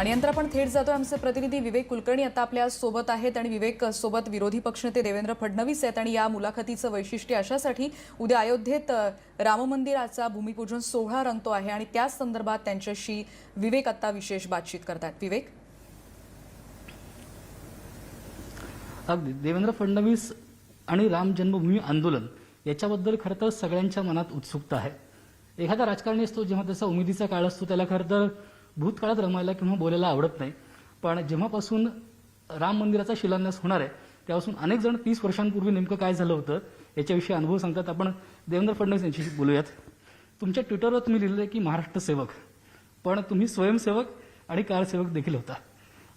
आणि यंत्र आपण थेट जातोय. आमचे प्रतिनिधी विवेक कुलकर्णी आता आपल्यासोबत आहेत आणि विवेक सोबत विरोधी पक्षनेते देवेंद्र फडणवीस आहेत आणि या मुलाखतीचं वैशिष्ट्य अशासाठी उद्या अयोध्येत राम मंदिराचा भूमिपूजन सोहळा रंगतो आहे आणि त्याच संदर्भात त्यांच्याशी विवेक आता विशेष बातचीत करतात. विवेक? अगदी. देवेंद्र फडणवीस आणि राम जन्मभूमी आंदोलन याच्याबद्दल खरं तर सगळ्यांच्या मनात उत्सुकता आहे. एखादा राजकारणी असतो जेव्हा त्याचा उमेदीचा काळ असतो त्याला खरं तर भूतकाळात रमायला किंवा बोलायला आवडत नाही. पण जेव्हापासून राम मंदिराचा शिलान्यास होणार आहे त्यापासून अनेक जण तीस वर्षांपूर्वी नेमकं काय झालं होतं याच्याविषयी अनुभव सांगतात. आपण देवेंद्र फडणवीस यांच्याशी बोलूयात. तुमच्या ट्विटरवर तुम्ही लिहिलं की महाराष्ट्र सेवक. पण तुम्ही स्वयंसेवक आणि कारसेवक देखील होता.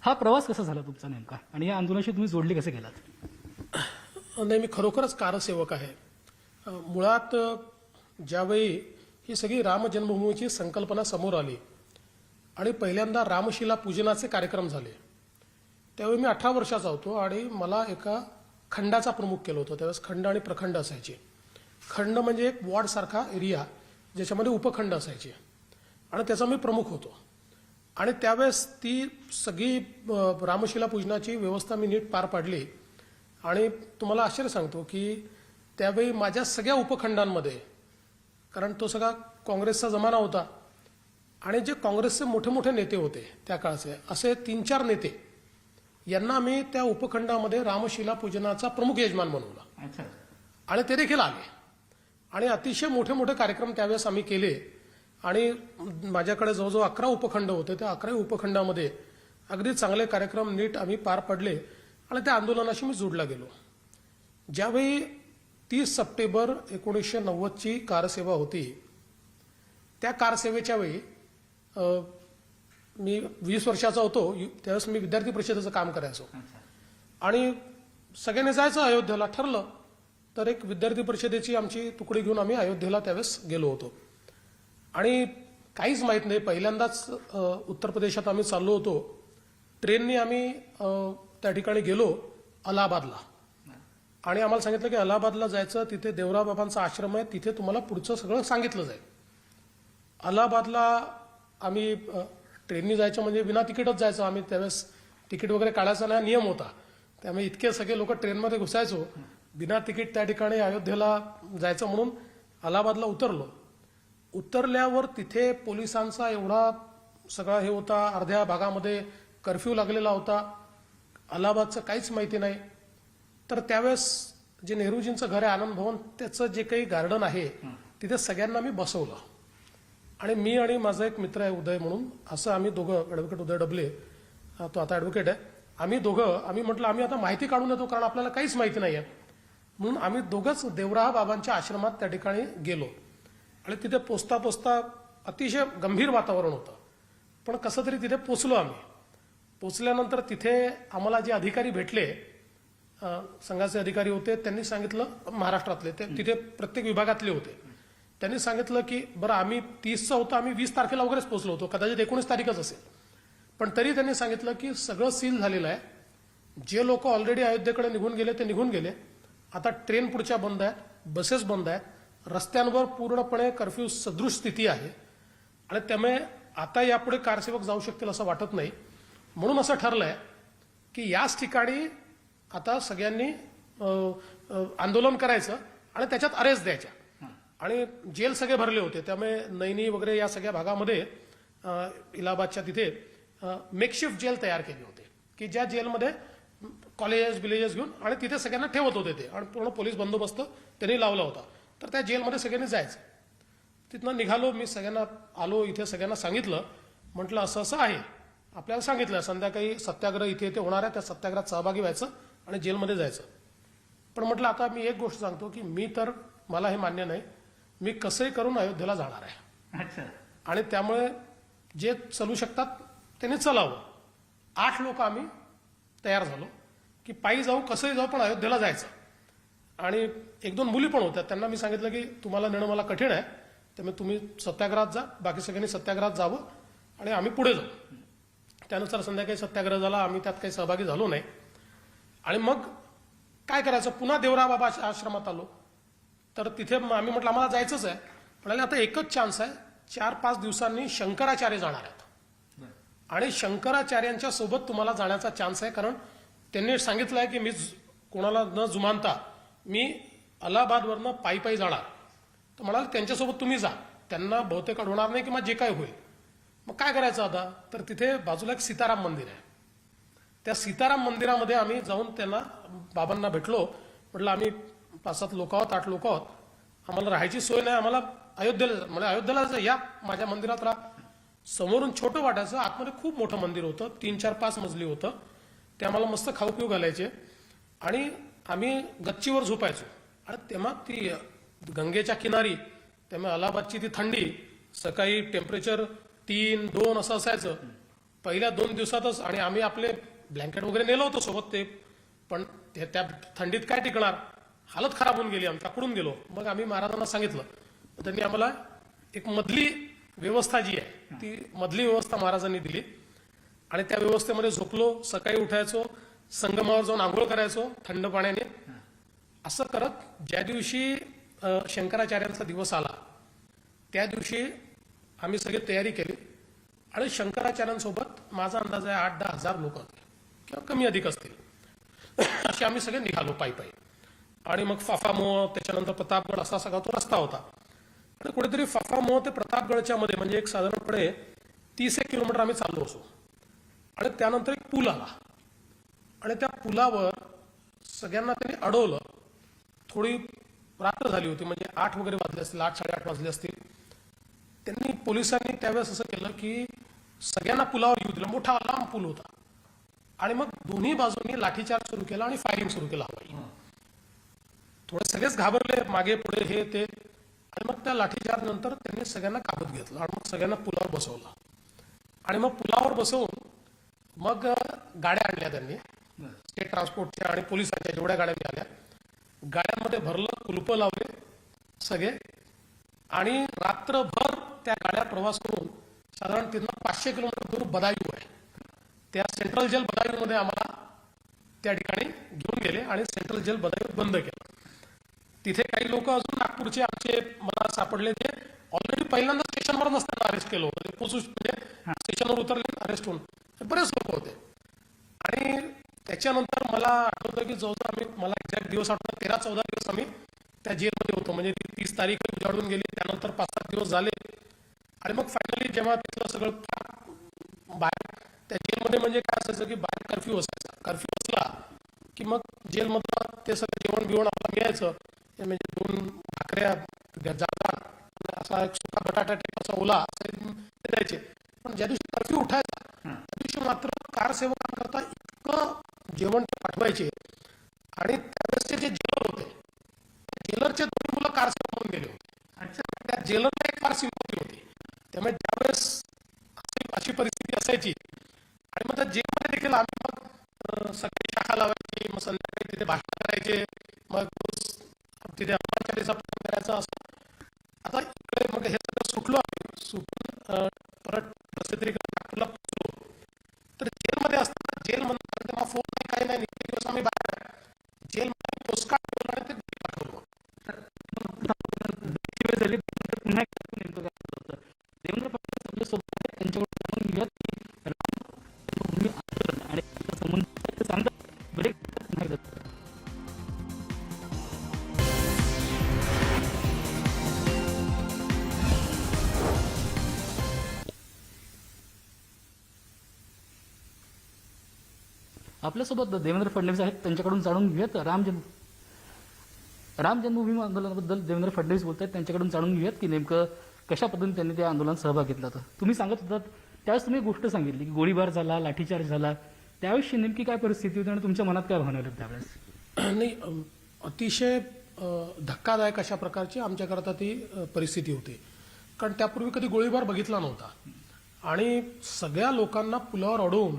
हा प्रवास कसा झाला तुमचा नेमका? आणि या आंदोलनाशी तुम्ही जोडले कसे गेलात? नाही मी खरोखरच कारसेवक आहे. मुळात ज्यावेळी ही सगळी राम जन्मभूमीची संकल्पना समोर आली आणि पहिल्यांदा रामशिला पूजनाचे कार्यक्रम झाले. त्यावेळी मी अठरा वर्षाचा होतो आणि मला एका खंडाचा प्रमुख केलं होतं. त्यावेळेस खंड आणि प्रखंड असायचे. खंड म्हणजे एक वॉर्डसारखा एरिया ज्याच्यामध्ये उपखंड असायचे. आणि त्याचा मी प्रमुख होतो. आणि त्यावेळेस ती सगळी रामशिला पूजनाची व्यवस्था मी नीट पार पाडली. आणि तुम्हाला आश्चर्य सांगतो की त्यावेळी माझ्या सगळ्या उपखंडांमध्ये कारण तो सगळा काँग्रेसचा जमाना होता आणि जे काँग्रेसचे मोठे मोठे नेते होते त्या काळचे असे तीन चार नेते यांना मी त्या उपखंडामध्ये रामशिला पूजनाचा प्रमुख यजमान बनवला अच्छा. आणि ते देखील आले. आणि अतिशय मोठे मोठे कार्यक्रम त्यावेळेस आम्ही केले. आणि माझ्याकडे जवळजवळ अकरा उपखंड होते. त्या अकरा उपखंडामध्ये अगदी चांगले कार्यक्रम नीट आम्ही पार पडले आणि त्या आंदोलनाशी मी जोडला गेलो. ज्यावेळी तीस सप्टेंबर एकोणीसशे नव्वदची कारसेवा होती त्या कारसेवेच्या वेळी मी वीस वर्षाचा होतो. त्यावेळेस मी विद्यार्थी परिषदेचं काम करायचो. आणि सगळ्यांनी जायचं अयोध्येला ठरलं तर एक विद्यार्थी परिषदेची आमची तुकडी घेऊन आम्ही अयोध्येला त्यावेळेस गेलो होतो. आणि काहीच माहीत नाही पहिल्यांदाच उत्तर प्रदेशात आम्ही चाललो होतो. ट्रेननी आम्ही त्या ठिकाणी गेलो अलाहाबादला. आणि आम्हाला सांगितलं की अलाहाबादला जायचं तिथे देवराव बाबांचा आश्रम आहे तिथे तुम्हाला पुढचं सगळं सांगितलं जाईल. अलाहाबादला आम्ही ट्रेननी जायचं म्हणजे विना तिकीटच जायचं. आम्ही त्यावेळेस तिकीट वगैरे काढायचा नाही नियम होता. त्यामुळे इतके सगळे लोक ट्रेनमध्ये घुसायचो. बिना तिकीट त्या ठिकाणी अयोध्येला जायचं म्हणून अलाहाबादला उतरलो. उतरल्यावर तिथे पोलिसांचा एवढा सगळा हे होता अर्ध्या भागामध्ये कर्फ्यू लागलेला होता. अलाहाबादचं काहीच माहिती नाही. तर त्यावेळेस जे नेहरूजींचं घर आहे आनंद भवन त्याचं जे काही गार्डन आहे तिथे सगळ्यांना मी बसवलं. आणि मी आणि माझा एक मित्र आहे उदय म्हणून. असं आम्ही दोघं ॲडव्होकेट उदय डबले तो आता ॲडव्होकेट आहे. आम्ही दोघं आम्ही म्हटलं आम्ही आता माहिती काढून येतो कारण आपल्याला काहीच माहिती नाही आहे म्हणून आम्ही दोघंच देवराहा बाबांच्या आश्रमात त्या ठिकाणी गेलो. आणि तिथे पोचता पोचता अतिशय गंभीर वातावरण होतं. पण कसं तरी तिथे पोचलो आम्ही. पोचल्यानंतर तिथे आम्हाला जे अधिकारी भेटले संघाचे अधिकारी होते त्यांनी सांगितलं महाराष्ट्रातले ते तिथे प्रत्येक विभागातले होते. त्यांनी सांगितलं की बरं आम्ही तीसचा होतो आम्ही वीस तारखेला वगैरेच पोहोचलो होतो. कदाचित एकोणीस तारीखच असेल. पण तरी त्यांनी सांगितलं की सगळं सील झालेलं आहे. जे लोक ऑलरेडी अयोध्येकडे निघून गेले ते निघून गेले. आता ट्रेन पुढच्या बंद आहेत बसेस बंद आहेत. रस्त्यांवर पूर्णपणे कर्फ्यू सदृश स्थिती आहे. आणि त्यामुळे आता यापुढे कारसेवक जाऊ शकतील असं वाटत नाही. म्हणून असं ठरलंय की याच ठिकाणी आता सगळ्यांनी आंदोलन करायचं आणि त्याच्यात अरेस्ट द्यायच्या. आणि जेल सगळे भरले होते. त्यामुळे नैनी वगैरे या सगळ्या भागामध्ये इलाहाबादच्या तिथे मेकशिफ्ट जेल तयार केली होती. की ज्या जेलमध्ये कॉलेजेस विलेजेस घेऊन आणि तिथे सगळ्यांना ठेवत होते ते. आणि पूर्ण पोलीस बंदोबस्त त्यांनी लावला होता. तर त्या जेलमध्ये सगळ्यांनी जायचं. तिथनं निघालो मी सगळ्यांना आलो इथे सगळ्यांना सांगितलं. म्हटलं असं असं आहे. आपल्याला सांगितलं संध्याकाळी सत्याग्रह इथे इथे होणार आहे. त्या सत्याग्रहात सहभागी व्हायचं आणि जेलमध्ये जायचं. पण म्हटलं आता मी एक गोष्ट सांगतो की मी तर मला हे मान्य नाही. मी कसंही करून अयोध्येला जाणार आहे. अच्छा. आणि त्यामुळे जे चलू शकतात त्यांनी चलावं. आठ लोक आम्ही तयार झालो की पायी जाऊ कसंही जाऊ पण अयोध्येला जायचं. आणि एक दोन मुली पण होत्या. त्यांना मी सांगितलं की तुम्हाला नेणं मला कठीण आहे. त्यामुळे तुम्ही सत्याग्रहात जा. बाकी सगळ्यांनी सत्याग्रहात जावं आणि आम्ही पुढे जाऊ. त्यानुसार संध्याकाळी सत्याग्रह झाला आम्ही त्यात काही सहभागी झालो नाही. आणि मग काय करायचं? पुन्हा देवरा बाबा आश्रमात आलो. तर तिथे आम्ही म्हटलं आम्हाला जायचंच आहे. म्हणाले आता एकच चान्स आहे. चार पाच दिवसांनी शंकराचार्य जाणार आहेत. आणि शंकराचार्यांच्या सोबत तुम्हाला जाण्याचा चान्स आहे कारण त्यांनी सांगितलं आहे की मी कोणाला न जुमानता मी अलाहाबादवरनं पायी पायी जाणार. तर म्हणाल त्यांच्यासोबत तुम्ही जा. त्यांना बहुतेक अडवणार नाही किंवा जे काय होईल. मग काय करायचं आता? तर तिथे बाजूला एक सीताराम मंदिर आहे. त्या सीताराम मंदिरामध्ये आम्ही जाऊन त्यांना बाबांना भेटलो. म्हटलं आम्ही पाच सात लोक आहोत आठ लोक आहोत आम्हाला राहायची सोय नाही आम्हाला अयोध्येला म्हणजे अयोध्येला या माझ्या मंदिरात राहा. समोरून छोटं वाटायचं आतमध्ये खूप मोठं मंदिर होतं तीन चार पाच मजली होतं. ते आम्हाला मस्त खाऊ पिऊ घालायचे. आणि आम्ही गच्चीवर झोपायचो. आणि तेव्हा ती गंगेच्या किनारी तेव्हा अलाहाबादची ती थंडी सकाळी टेम्परेचर तीन दोन असं असायचं. पहिल्या दोन दिवसातच आणि आम्ही आपले ब्लँकेट वगैरे नेलं होतं सोबत ते. पण ते त्या थंडीत काय टिकणार? हालत खराब होऊन गेली आमच्या कुडून गेलो. मग आम्ही महाराजांना सांगितलं. त्यांनी आम्हाला एक मधली व्यवस्था जी आहे ती मधली व्यवस्था महाराजांनी दिली. आणि त्या व्यवस्थेमध्ये झोपलो सकाळी उठायचो संगमावर जाऊन आंघोळ करायचो थंड पाण्याने. असं करत ज्या दिवशी शंकराचार्यांचा दिवस आला त्या दिवशी आम्ही सगळी तयारी केली. आणि शंकराचार्यांसोबत माझा अंदाज आहे आठ दहा हजार लोक किंवा कमी अधिक असतील. असे आम्ही सगळे निघालो पायी पायी. आणि मग फाफामोह त्याच्यानंतर प्रतापगड असा सगळा तो रस्ता होता. आणि कुठेतरी फाफामोह ते प्रतापगडच्या मध्ये म्हणजे एक साधारणपणे तीस एक किलोमीटर आम्ही चाललो असो आणि त्यानंतर एक पूल आला. आणि त्या पुलावर सगळ्यांना त्यांनी अडवलं. थोडी रात्र झाली होती म्हणजे आठ वगैरे वाजले असतील आठ साडेआठ वाजले असतील. त्यांनी पोलिसांनी त्यावेळेस असं केलं की सगळ्यांना पुलावर येऊ दिलं. मोठा लांब पूल होता. आणि मग दोन्ही बाजूंनी लाठीचार्ज सुरू केला आणि फायरिंग सुरू केला. हवाई थोडे सगळेच घाबरले मागे पुढे हे ते. आणि मग त्या लाठीचार नंतर त्यांनी सगळ्यांना काबत घेतलं आणि मग सगळ्यांना पुलावर बसवलं. आणि मग पुलावर बसवून मग गाड्या आणल्या त्यांनी. स्टेट ट्रान्सपोर्टच्या आणि पोलिसांच्या जेवढ्या गाड्या मिळाल्या. गाड्यांमध्ये भरलं कुलपं लावले सगळे. आणि रात्रभर त्या गाड्या प्रवास करून साधारण तिथनं पाचशे किलोमीटर दूर बदायू आहे. त्या सेंट्रल जेल बदायूमध्ये आम्हाला त्या ठिकाणी घेऊन गेले आणि सेंट्रल जेल बदायू बंद केलं. तिथे काही लोक अजून नागपूरचे आमचे मला सापडले ते. ऑलरेडी पहिल्यांदा स्टेशनवर नसताना अरेस्ट केलं होतं. ते पोचू म्हणजे स्टेशनवर उतरले अरेस्ट होऊन. बरेच लोक होते. आणि त्याच्यानंतर मला आठवतं की जवळजवळ आम्ही मला एक्झॅक्ट दिवस आठवतात तेरा चौदा दिवस आम्ही त्या जेलमध्ये होतो. म्हणजे ती तीस तारीख उजाडून गेली. त्यानंतर पाच सात दिवस झाले. आणि मग फायनली जेव्हा तिथलं सगळं बाहेर त्या जेलमध्ये म्हणजे काय असायचं की बाहेर कर्फ्यू असायचा. कर्फ्यू असला की मग जेलमधलं ते सगळं जेवण बिवण आपल्याला मिळायचं. ते म्हणजे दोन भाकऱ्या जातात. असा एक सुका बटाटा टाईप असा ओला असं ते द्यायचे. पण ज्या दिवशी कर्फ्यू उठायचा त्या दिवशी मात्र कारसेवकांकरता इतकं जेवण ते पाठवायचे. आणि त्यावेळेसचे जे जेलर होते त्या जेलरचे दोन्ही मुलं कारसेवक म्हणून गेले होते. त्या जेलरला आपल्यासोबत देवेंद्र फडणवीस आहेत त्यांच्याकडून जाणून घेऊयात राम जन्म राम जन्मभूमी आंदोलनाबद्दल देवेंद्र फडणवीस बोलत आहेत त्यांच्याकडून जाणून घेऊयात की नेमकं कशा पद्धतीने त्यांनी त्या आंदोलनात सहभाग घेतला होता. तुम्ही सांगत होतात त्यावेळेस तुम्ही गोष्ट सांगितली की गोळीबार झाला लाठीचार्ज झाला. त्यावेळेस नेमकी काय परिस्थिती होती आणि तुमच्या मनात काय भावना होत्या त्यावेळेस? नाही अतिशय धक्कादायक अशा प्रकारची आमच्याकरता ती परिस्थिती होती. कारण त्यापूर्वी कधी गोळीबार बघितला नव्हता. आणि सगळ्या लोकांना पुलावर अडवून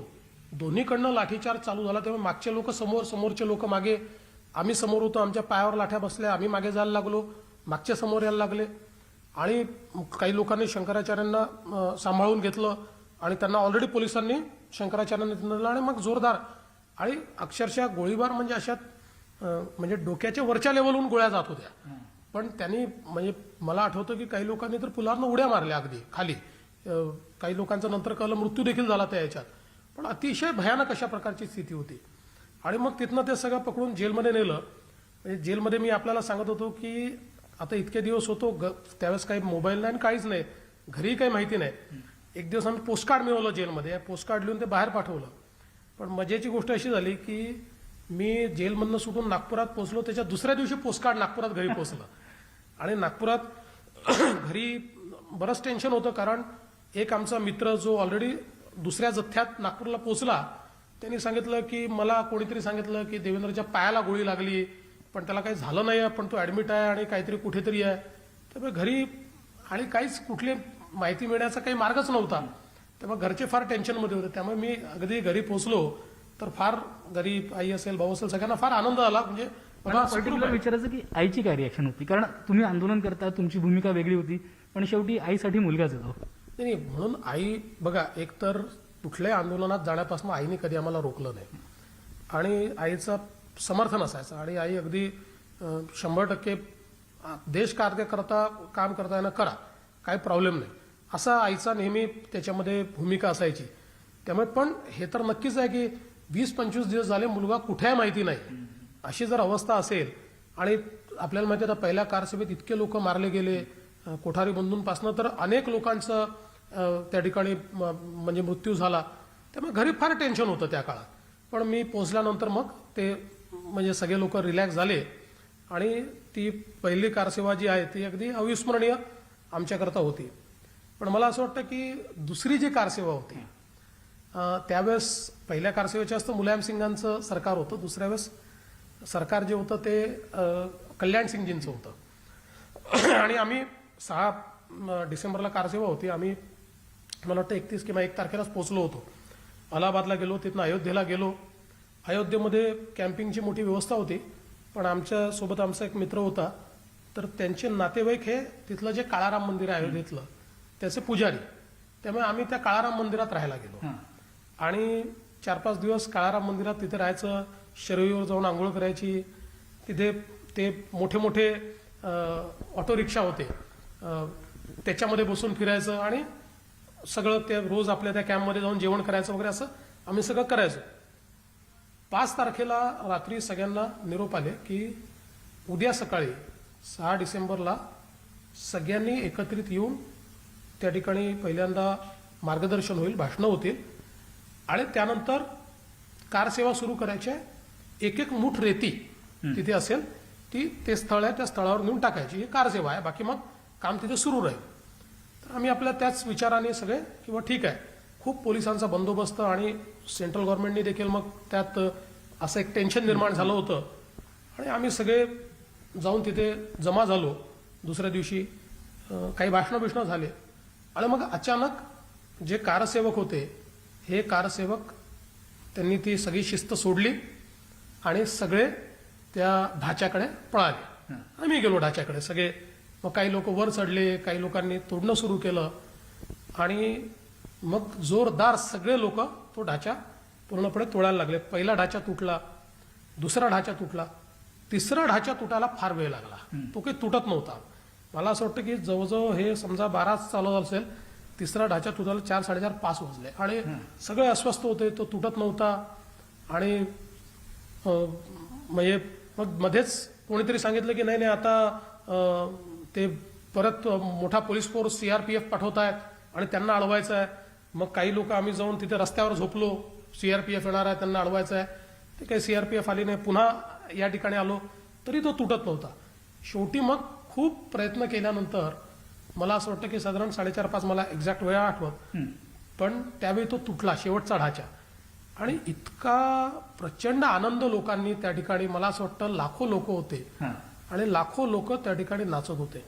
दोन्हीकडनं लाठीचार चालू झाला तेव्हा मागचे लोक समोर समोरचे लोक मागे. आम्ही समोर होतो आमच्या पायावर लाठ्या बसल्या आम्ही मागे जायला लागलो मागच्या समोर यायला लागले. आणि काही लोकांनी शंकराचार्यांना सांभाळून घेतलं आणि त्यांना ऑलरेडी पोलिसांनी शंकराचार्यांना दिलं आणि मग जोरदार. आणि अक्षरशः गोळीबार म्हणजे अशात म्हणजे डोक्याच्या वरच्या लेवलहून गोळ्या जात होत्या. पण त्यांनी म्हणजे मला आठवतं की काही लोकांनी तर पुलावरनं उड्या मारल्या अगदी खाली. काही लोकांचा नंतर कळलं मृत्यू देखील झाला त्या याच्यात. पण अतिशय भयानक अशा प्रकारची स्थिती होती. आणि मग तिथनं ते सगळं पकडून जेलमध्ये नेलं. म्हणजे जेलमध्ये मी आपल्याला सांगत होतो की आता इतके दिवस होतो ग त्यावेळेस काही मोबाईल नाही आणि काहीच नाही. घरी काही माहिती नाही. एक दिवस आम्ही पोस्टकार्ड मिळवलं जेलमध्ये. पोस्टकार्ड लिहून ते बाहेर पाठवलं. पण मजेची गोष्ट अशी झाली की मी जेलमधनं सुटून नागपुरात पोचलो त्याच्या दुसऱ्या दिवशी पोस्टकार्ड नागपुरात घरी पोचलं आणि नागपुरात घरी बरंच टेन्शन होतं कारण एक आमचा मित्र जो ऑलरेडी दुसऱ्या जथ्यात नागपूरला पोहोचला त्यांनी सांगितलं की मला कोणीतरी सांगितलं की देवेंद्रच्या पायाला गोळी लागली पण त्याला काही झालं नाही पण तो ऍडमिट आहे आणि काहीतरी कुठेतरी आहे. त्यामुळे घरी आणि काहीच कुठली माहिती मिळण्याचा काही मार्गच नव्हता. त्यामुळे घरचे फार टेन्शनमध्ये होते. त्यामुळे मी अगदी घरी पोहोचलो तर फार घरी आई असेल भाऊ असेल सगळ्यांना फार आनंद आला. म्हणजे आहे. विचारायचं की आईची काय रिॲक्शन होती? कारण तुम्ही आंदोलन करता तुमची भूमिका वेगळी होती पण शेवटी आईसाठी मुलगाच येतो नाही नाही, म्हणून आई बघा एक तर कुठल्याही आंदोलनात जाण्यापासून आईने कधी आम्हाला रोखलं नाही. आणि आईचं समर्थन असायचं. आणि आई अगदी शंभर टक्के अं, करता कार्यकर्ता काम करताना करा काही प्रॉब्लेम नाही. असा आईचा नेहमी त्याच्यामध्ये भूमिका असायची. त्यामुळे पण हे तर नक्कीच आहे की वीस पंचवीस दिवस झाले मुलगा कुठे आहे माहिती नाही. अशी जर अवस्था असेल आणि आपल्याला माहिती आहे आता पहिल्या कारसेवेत इतके लोक मारले गेले कोठारी बंधूंपासनं तर अनेक लोकांचं त्या ठिकाणी म्हणजे मृत्यू झाला. त्यामुळे घरी फार टेन्शन होतं त्या काळात. पण मी पोहोचल्यानंतर मग ते म्हणजे सगळे लोक रिलॅक्स झाले. आणि ती पहिली कारसेवा जी आहे ती अगदी अविस्मरणीय आमच्याकरता होती. पण मला असं वाटतं की दुसरी जी कारसेवा होती त्यावेळेस पहिल्या कारसेवेच्या असतं मुलायम सिंगांचं सरकार होतं. दुसऱ्या वेळेस सरकार जे होतं ते कल्याण सिंगजींचं होतं. आणि आम्ही सहा डिसेंबरला कारसेवा होती. आम्ही मला वाटतं एकतीस किंवा एक तारखेलाच पोहोचलो होतो. अलाहाबादला गेलो तिथनं अयोध्येला गेलो. अयोध्येमध्ये कॅम्पिंगची मोठी व्यवस्था होती पण आमच्यासोबत आमचा एक मित्र होता. तर त्यांचे नातेवाईक हे तिथलं जे काळाराम मंदिर आहे अयोध्येतलं त्याचे पुजारी. त्यामुळे आम्ही त्या काळाराम मंदिरात राहायला गेलो. आणि चार पाच दिवस काळाराम मंदिरात तिथे राहायचं शरयूवर जाऊन आंघोळ करायची. तिथे ते मोठे मोठे ऑटो रिक्षा होते. त्याच्यामध्ये बसून फिरायचं आणि सगळं ते रोज आपल्या त्या कॅम्पमध्ये जाऊन जेवण करायचं वगैरे असं आम्ही सगळं करायचो. पाच तारखेला रात्री सगळ्यांना निरोप आले की उद्या सकाळी सहा डिसेंबरला सगळ्यांनी एकत्रित येऊन त्या ठिकाणी पहिल्यांदा मार्गदर्शन होईल भाषणं होतील आणि त्यानंतर कारसेवा सुरू करायची. आहे. एक एक मुठ रेती तिथे असेल ती ते स्थळ आहे त्या स्थळावर नेऊन टाकायची. ही कारसेवा आहे. बाकी मग काम तिथे सुरू राहील. तर आम्ही आपल्या त्याच विचाराने सगळे किंवा ठीक आहे खूप पोलिसांचा बंदोबस्त आणि सेंट्रल गव्हर्नमेंटने देखील मग त्यात असं एक टेन्शन निर्माण झालं होतं. आणि आम्ही सगळे जाऊन तिथे जमा झालो. दुसऱ्या दिवशी काही भाषणं बिषणं झाले. आणि मग अचानक जे कारसेवक होते हे कारसेवक त्यांनी ती सगळी शिस्त सोडली आणि सगळे त्या ढाच्याकडे पळाले. आम्ही गेलो ढाच्याकडे सगळे मग काही लोक वर चढले काही लोकांनी तोडणं सुरू केलं. आणि मग जोरदार सगळे लोक तो ढाचा पूर्णपणे तोडायला लागले. पहिला ढाचा तुटला दुसरा ढाचा तुटला तिसरा ढाचा तुटायला फार वेळ लागला. तो काही तुटत नव्हता. मला असं वाटतं की जवळजवळ हे समजा बाराच चालू असेल तिसरा ढाचा तुटायला चार साडेचार पाच वाजले. आणि सगळे अस्वस्थ होते तो तुटत नव्हता. आणि म्हणजे मग मध्येच कोणीतरी सांगितलं की नाही नाही आता ते परत मोठा पोलीस फोर्स सीआरपीएफ पाठवत आहेत आणि त्यांना अडवायचं आहे मग काही लोक आम्ही जाऊन तिथे रस्त्यावर झोपलो. सीआरपीएफ येणार आहे त्यांना अडवायचं आहे ते काही सीआरपीएफ आली नाही. पुन्हा या ठिकाणी आलो. तरी तो तुटत नव्हता. शेवटी मग खूप प्रयत्न केल्यानंतर मला असं वाटतं की साधारण साडेचार पाच मला एक्झॅक्ट वेळा आठवत. पण त्यावेळी तो तुटला शेवटचा ढाचा आणि इतका प्रचंड आनंद लोकांनी त्या ठिकाणी मला असं वाटतं लाखो लोक होते. आणि लाखो लोक त्या ठिकाणी नाचत होते